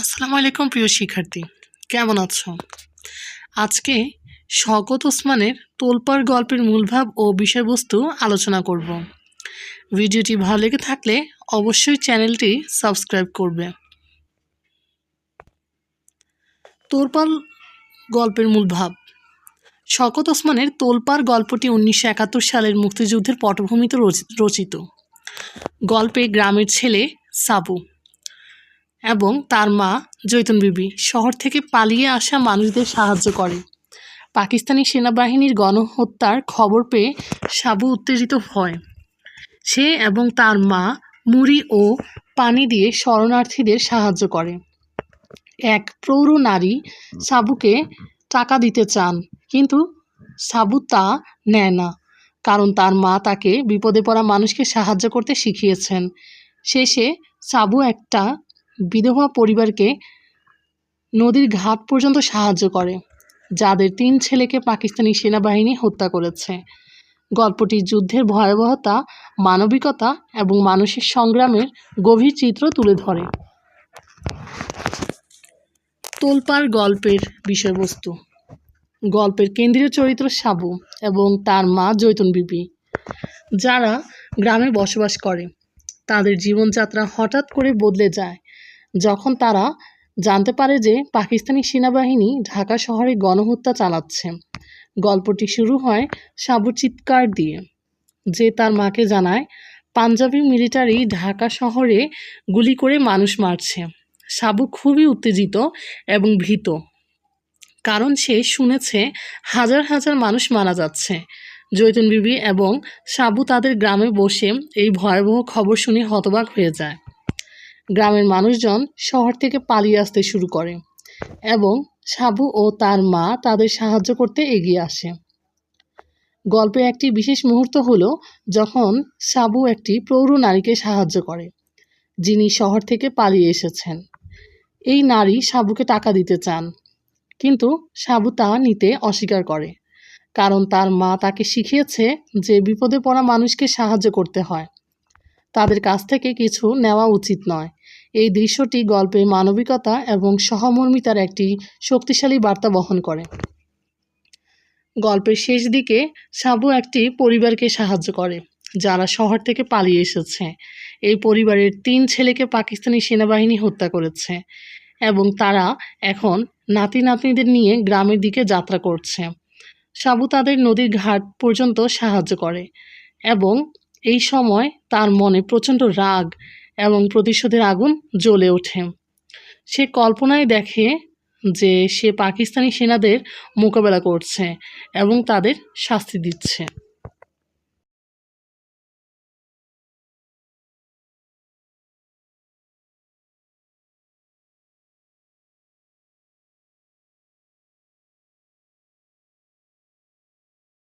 আসসালামু আলাইকুম প্রিয় শিক্ষার্থী। কেমন আছো? আজকে শকত ওসমানের তোলপাড় গল্পের মূলভাব ও বিষয়বস্তু আলোচনা করব। ভিডিওটি ভালো লেগে থাকলে অবশ্যই চ্যানেলটি সাবস্ক্রাইব করবে। তোলপাড় গল্পের মূলভাব। শকত ওসমানের তোলপাড় গল্পটি উনিশশো একাত্তর সালের মুক্তিযুদ্ধের পটভূমিতে রচি- রচিত। গল্পে গ্রামের ছেলে সাবু। এবং তার মা জৈতুন বিবি শহর থেকে পালিয়ে আসা মানুষদের সাহায্য করে। পাকিস্তানি সেনাবাহিনীর গণহত্যার খবর পেয়ে সাবু উত্তেজিত হয়। সে এবং তার মা মুড়ি ও পানি দিয়ে শরণার্থীদের সাহায্য করে। এক প্রৌঢ় নারী সাবুকে টাকা দিতে চান, কিন্তু সাবু তা নেয় না, কারণ তার মা তাকে বিপদে পড়া মানুষকে সাহায্য করতে শিখিয়েছেন। শেষে সাবু একটা বিধবা পরিবারকে নদীর ঘাট পর্যন্ত সাহায্য করে, যাদের তিন ছেলেকে পাকিস্তানি সেনাবাহিনী হত্যা করেছে। গল্পটি যুদ্ধের ভয়াবহতা, মানবিকতা এবং মানুষের সংগ্রামের গভীর চিত্র তুলে ধরে। তোলপাড় গল্পের বিষয়বস্তু। গল্পের কেন্দ্রীয় চরিত্র সাবু এবং তার মা জৈতুন বিবি। যারা গ্রামে বসবাস করে, তাদের জীবনযাত্রা হঠাৎ করে বদলে যায়। যখন তারা জানতে পারে যে পাকিস্তানি সেনাবাহিনী ঢাকা শহরে গণহত্যা চালাচ্ছে। গল্পটি শুরু হয় সাবু চিৎকার দিয়ে, যে তার মাকে জানায়, পাঞ্জাবি মিলিটারি ঢাকা শহরে গুলি করে মানুষ মারছে। সাবু খুবই উত্তেজিত এবং ভীত, কারণ সে শুনেছে হাজার হাজার মানুষ মারা যাচ্ছে। জৈতুন বিবি এবং সাবু তাদের গ্রামে বসে এই ভয়াবহ খবর শুনে হতবাক হয়ে যায়। গ্রামের মানুষজন শহর থেকে পালিয়ে আসতে শুরু করে এবং সাবু ও তার মা তাদের সাহায্য করতে এগিয়ে আসে। গল্পে একটি বিশেষ মুহূর্ত হলো যখন সাবু একটি প্রৌঢ় নারীকে সাহায্য করে, যিনি শহর থেকে পালিয়ে এসেছেন। এই নারী সাবুকে টাকা দিতে চান, কিন্তু সাবু তা নিতে অস্বীকার করে, কারণ তার মা তাকে শিখিয়েছে যে বিপদে পড়া মানুষকে সাহায্য করতে হয়। তাদের কাছ থেকে কিছু নেওয়া উচিত নয় এই দৃশ্যটি গল্পে মানবিকতা এবং সহমর্মিতার একটি শক্তিশালী বার্তা বহন করে। গল্পের শেষ দিকে সাবু একটি পরিবারকে সাহায্য করে, যারা শহর থেকে পালিয়ে এসেছে। এই পরিবারের তিন ছেলেকে পাকিস্তানি সেনাবাহিনী হত্যা করেছে এবং তারা এখন নাতি নাতনিদের নিয়ে গ্রামের দিকে যাত্রা করছে। সাবু তাদের নদীর ঘাট পর্যন্ত সাহায্য করে এবং এই সময় তার মনে প্রচণ্ড রাগ এবং প্রতিশোধের আগুন জ্বলে ওঠে। সে কল্পনায় দেখে যে সে পাকিস্তানি সেনাদের মোকাবেলা করছে এবং তাদের শাস্তি দিচ্ছে।